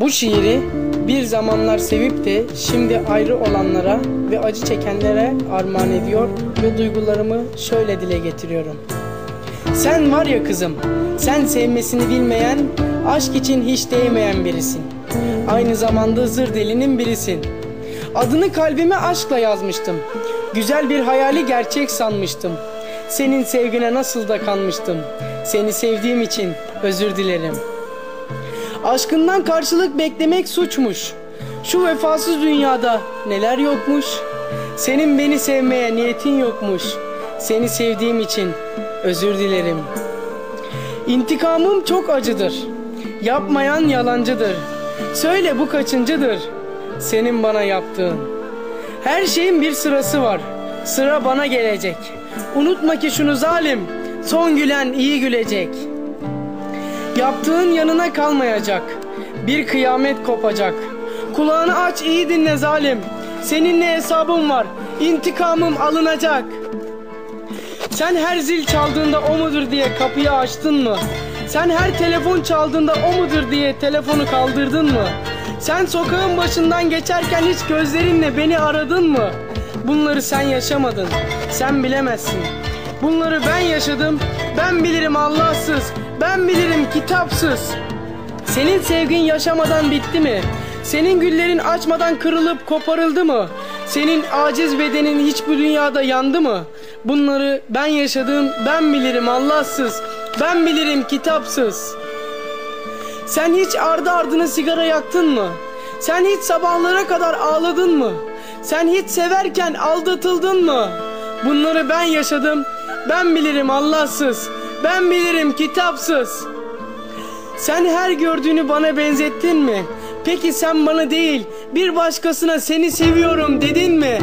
Bu şiiri bir zamanlar sevip de şimdi ayrı olanlara ve acı çekenlere armağan ediyor ve duygularımı şöyle dile getiriyorum. Sen var ya kızım, sen sevmesini bilmeyen, aşk için hiç değmeyen birisin. Aynı zamanda zır delinin birisin. Adını kalbime aşkla yazmıştım. Güzel bir hayali gerçek sanmıştım. Senin sevgine nasıl da kanmıştım. Seni sevdiğim için özür dilerim. Aşkından karşılık beklemek suçmuş. Şu vefasız dünyada neler yokmuş. Senin beni sevmeye niyetin yokmuş. Seni sevdiğim için özür dilerim. İntikamım çok acıdır. Yapmayan yalancıdır. Söyle bu kaçıncıdır? Senin bana yaptığın. Her şeyin bir sırası var. Sıra bana gelecek. Unutma ki şunu zalim. Son gülen iyi gülecek. Yaptığın yanına kalmayacak. Bir kıyamet kopacak. Kulağını aç iyi dinle zalim. Seninle hesabım var. İntikamım alınacak. Sen her zil çaldığında o mudur diye kapıyı açtın mı? Sen her telefon çaldığında o mudur diye telefonu kaldırdın mı? Sen sokağın başından geçerken hiç gözlerinle beni aradın mı? Bunları sen yaşamadın. Sen bilemezsin. Bunları ben yaşadım. Ben bilirim Allahsız. Ben bilirim kitapsız. Senin sevgin yaşamadan bitti mi? Senin güllerin açmadan kırılıp koparıldı mı? Senin aciz bedenin hiç bu dünyada yandı mı? Bunları ben yaşadım, ben bilirim Allahsız. Ben bilirim kitapsız. Sen hiç ardı ardına sigara yaktın mı? Sen hiç sabahlara kadar ağladın mı? Sen hiç severken aldatıldın mı? Bunları ben yaşadım, ben bilirim Allahsız. Ben bilirim kitapsız. Sen her gördüğünü bana benzettin mi? Peki sen bana değil, bir başkasına seni seviyorum dedin mi?